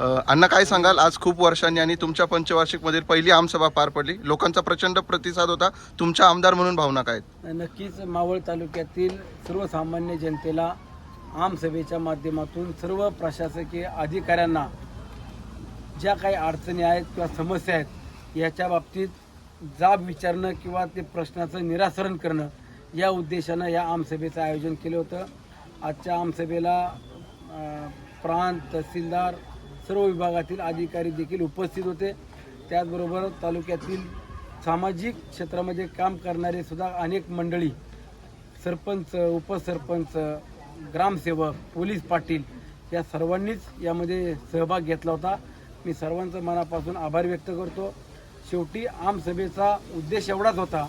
अण्णा काय सांगाल? आज खूप वर्षांनी आणि तुमच्या पंचवार्षिकमधील पहिली आमसभा पार पडली. लोकांचा प्रचंड प्रतिसाद होता. तुमच्या आमदार म्हणून भावना काय आहेत? नक्कीच मावळ तालुक्यातील सर्वसामान्य जनतेला आमसभेच्या माध्यमातून सर्व प्रशासकीय अधिकाऱ्यांना ज्या काही अडचणी आहेत किंवा समस्या आहेत याच्या बाबतीत जाब विचारणं किंवा ते प्रश्नाचं निरासरण करणं या उद्देशानं या आमसभेचं आयोजन केलं होतं. आजच्या आमसभेला प्रांत तहसीलदार सर्व विभागातील अधिकारी देखील उपस्थित होते. त्याचबरोबर तालुक्यातील सामाजिक क्षेत्रामध्ये काम करणारे सुद्धा अनेक मंडळी सरपंच उपसरपंच ग्रामसेवक पोलीस पाटील या सर्वांनीच यामध्ये सहभाग घेतला होता. मी सर्वांचं मनापासून आभार व्यक्त करतो. शेवटी आमसभेचा उद्देश एवढाच होता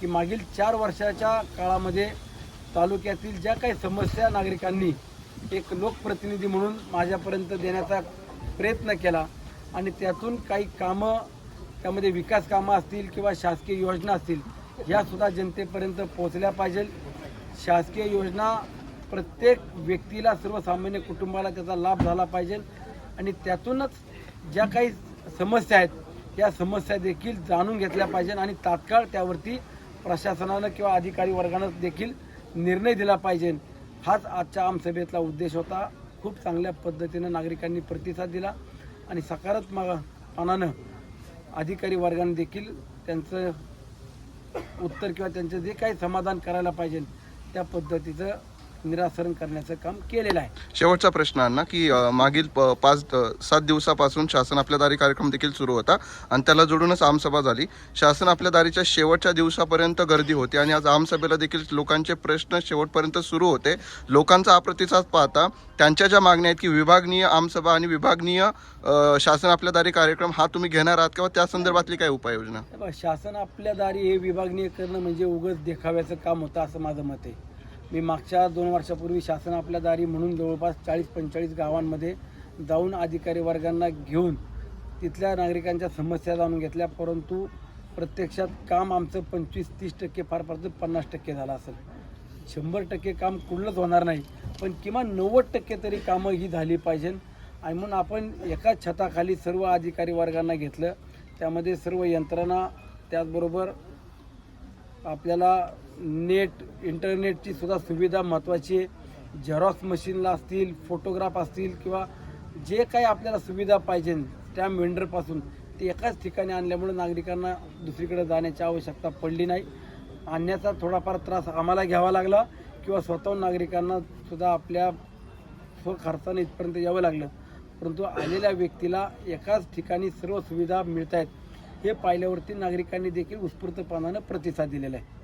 की मागील चार वर्षाच्या काळामध्ये तालुक्यातील ज्या काही समस्या नागरिकांनी एक लोकप्रतिनिधी म्हणून माझ्यापर्यंत देण्याचा प्रयत्न केला आणि त्यातून काही कामं त्यामध्ये विकास कामं असतील किंवा शासकीय योजना असतील यासुद्धा जनतेपर्यंत पोहोचल्या पाहिजे शासकीय योजना प्रत्येक व्यक्तीला सर्वसामान्य कुटुंबाला त्याचा लाभ झाला पाहिजे आणि त्यातूनच ज्या काही समस्या आहेत या समस्या देखील जाणून घेतल्या पाहिजे आणि तात्काळ त्यावरती प्रशासनानं किंवा अधिकारी वर्गानं देखील निर्णय दिला पाहिजे. हाच आजच्या आमसभेतला उद्देश होता. खूप चांगल्या पद्धतीनं नागरिकांनी प्रतिसाद दिला आणि सकारात्मकपणानं अधिकारी वर्गाने देखील त्यांचं उत्तर किंवा त्यांचं जे काही समाधान करायला पाहिजे त्या पद्धतीचं निराकरण करण्याचं काम केलेलं आहे. शेवटचा प्रश्न अण्णा की अ, मागील प- पाच अ, सात दिवसापासून शासन आपल्या दारी कार्यक्रम देखील सुरू होता आणि त्याला जोडूनच आमसभा झाली. शासन आपल्या दारीच्या शेवटच्या दिवसापर्यंत गर्दी होती आणि आज आमसभेला देखील लोकांचे प्रश्न शेवटपर्यंत सुरू होते. लोकांचा हा प्रतिसाद पाहता त्यांच्या ज्या मागण्या आहेत की विभागनीय आमसभा आणि विभागनीय अ, शासन आपल्या दारी कार्यक्रम हा तुम्ही घेणार आहात किंवा त्या संदर्भातली काय उपाययोजना? हे बघा, शासन आपल्या दारी हे विभागनीय करणं म्हणजे उगच देखाव्याचं काम होतं असं माझं मत आहे. मी मागच्या दोन वर्षापूर्वी शासन आपल्या दारी म्हणून जवळपास चाळीस पंचेचाळीस गावांमध्ये जाऊन अधिकारी वर्गांना घेऊन तिथल्या नागरिकांच्या समस्या जाणून घेतल्या परंतु प्रत्यक्षात काम आमचं पंचवीस तीस टक्के फार फार पन्नास टक्के झालं असेल. शंभर टक्के काम कुठलंच होणार नाही पण किमान नव्वद टक्के तरी कामं ही झाली पाहिजे. आणि म्हणून आपण एकाच छताखाली सर्व अधिकारी वर्गांना घेतलं. त्यामध्ये सर्व यंत्रणा त्याचबरोबर आपल्याला नेट इंटरनेटची सुद्धा सुविधा महत्त्वाची आहे. झेरॉक्स मशीनला असतील फोटोग्राफ असतील किंवा जे काही आपल्याला सुविधा पाहिजे स्टॅम्प वेंडरपासून ते एकाच ठिकाणी आणल्यामुळे नागरिकांना दुसरीकडे जाण्याची आवश्यकता पडली नाही. आणण्याचा थोडाफार त्रास आम्हाला घ्यावा लागला किंवा स्वतःहून नागरिकांना सुद्धा आपल्या स्वखर्चाने इथपर्यंत यावं लागलं. परंतु आलेल्या व्यक्तीला एकाच ठिकाणी सर्व सुविधा मिळत आहेत हे पाहिल्यावरती नागरिकांनी देखील उत्स्फूर्तपणानं प्रतिसाद दिलेला आहे.